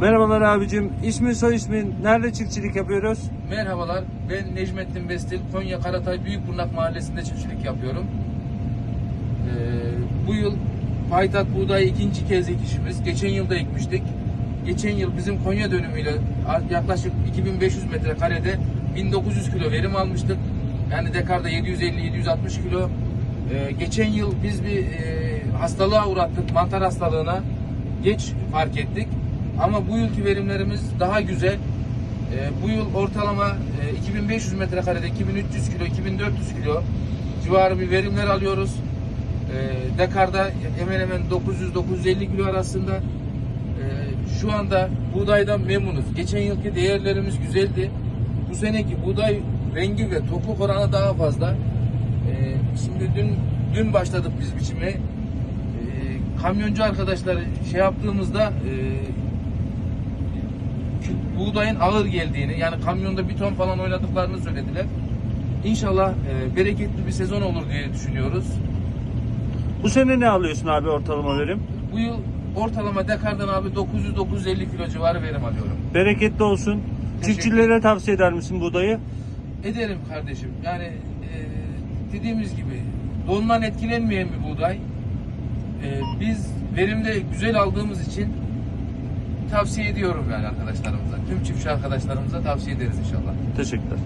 Merhabalar abicim. İsmin soy ismin. Nerede çiftçilik yapıyoruz? Merhabalar, ben Necmettin Bestil, Konya Karatay Büyükburnak Mahallesi'nde çiftçilik yapıyorum. Ee, bu yıl paytak buğdayı ikinci kez ekişimiz. Geçen yıl da ekmiştik. Geçen yıl bizim Konya dönümüyle yaklaşık 2500 metrekarede 1900 kilo verim almıştık. Yani dekarda 750-760 kilo. Ee, geçen yıl biz bir e, hastalığa uğrattık, mantar hastalığına. Geç fark ettik. Ama bu yılki verimlerimiz daha güzel. Ee, bu yıl ortalama e, 2500 metrekarede 2300 kilo, 2400 kilo civarı bir verimler alıyoruz. Ee, Dekar'da hemen hemen 900-950 kilo arasında. Ee, şu anda buğdaydan memnunuz. Geçen yılki değerlerimiz güzeldi. Bu seneki buğday rengi ve topluk oranı daha fazla. Ee, şimdi dün dün başladık biz biçime. Ee, kamyoncu arkadaşlar şey yaptığımızda e, buğdayın ağır geldiğini yani kamyonda bir ton falan oynadıklarını söylediler. İnşallah e, bereketli bir sezon olur diye düşünüyoruz. Bu sene ne alıyorsun abi ortalama verim? Bu yıl ortalama dekardan abi 900-950 kilo civarı verim alıyorum. Bereketli olsun. Teşekkür Çiftçilere tavsiye eder misin buğdayı? Ederim kardeşim. Yani e, dediğimiz gibi dondan etkilenmeyen bir buğday. E, biz verimde güzel aldığımız için tavsiye ediyorum yani arkadaşlarımıza. Tüm çiftçi arkadaşlarımıza tavsiye ederiz inşallah. Teşekkürler.